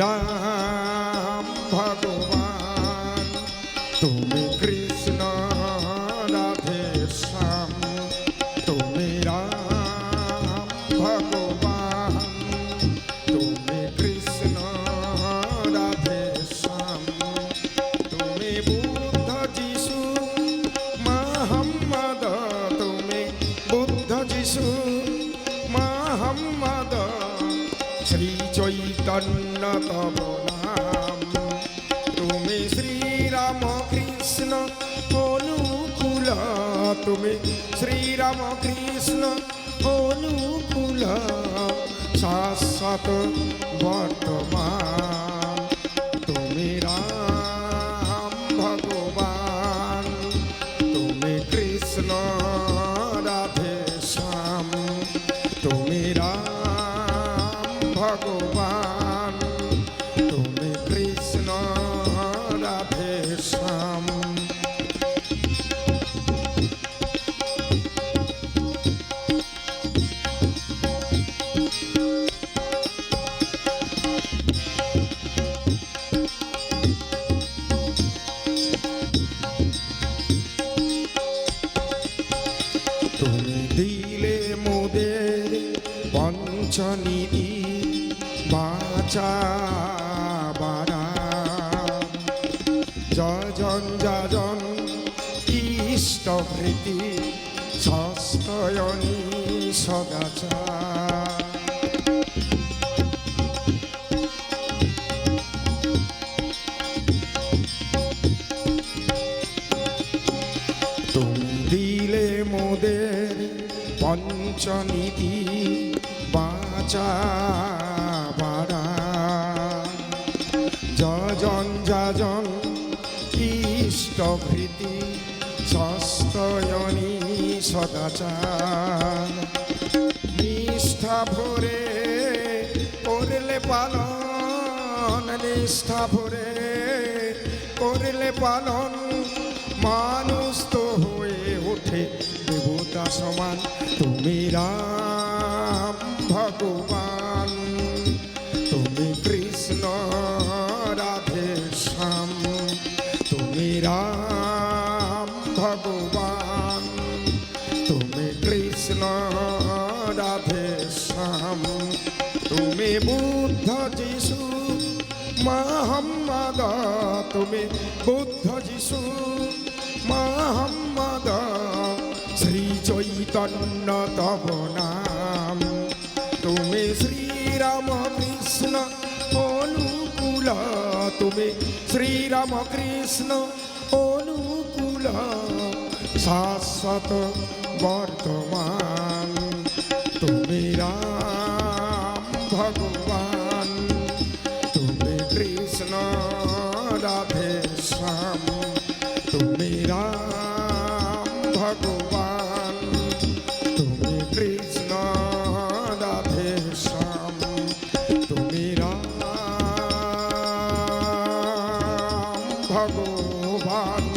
রাম চৈতন্য তব নাম তুমি শ্রীরাম কৃষ্ণ অনুকূল তুমি শ্রীরাম কৃষ্ণ অনুকূল শাশ্বত বর্তমান। ভগবান তুমি কৃষ্ণ রাধে শ্যাম। তুমি দিলে মোদের বাচা বারা যজন যজন ইষ্টভৃতি সস্তয়নী সদাচা। তুমি দিলে মোদের পঞ্চনীতি ইষ্টভৃতি সস্তয়নী সদাচার। নিষ্ঠা ভরে করলে পালন, নিষ্ঠা ভরে করলে পালন, মানুষ তো হয়ে ওঠে দেবতা সমান। তুমি রাম ভগবান। রাম ভগবান, তুমি কৃষ্ণ রাধে শ্যাম, তুমি বুদ্ধ যিশু মহম্মদ তুমি বুদ্ধ যিশু মহম্মদ শ্রী চৈতন্য তব তুমি শ্রীরামকৃষ্ণ অনুকূল শাশ্বত বর্তমান তুমি রাম ভগবান তুমি কৃষ্ণ রাধে শ্যাম তুমি রাম ভগবান।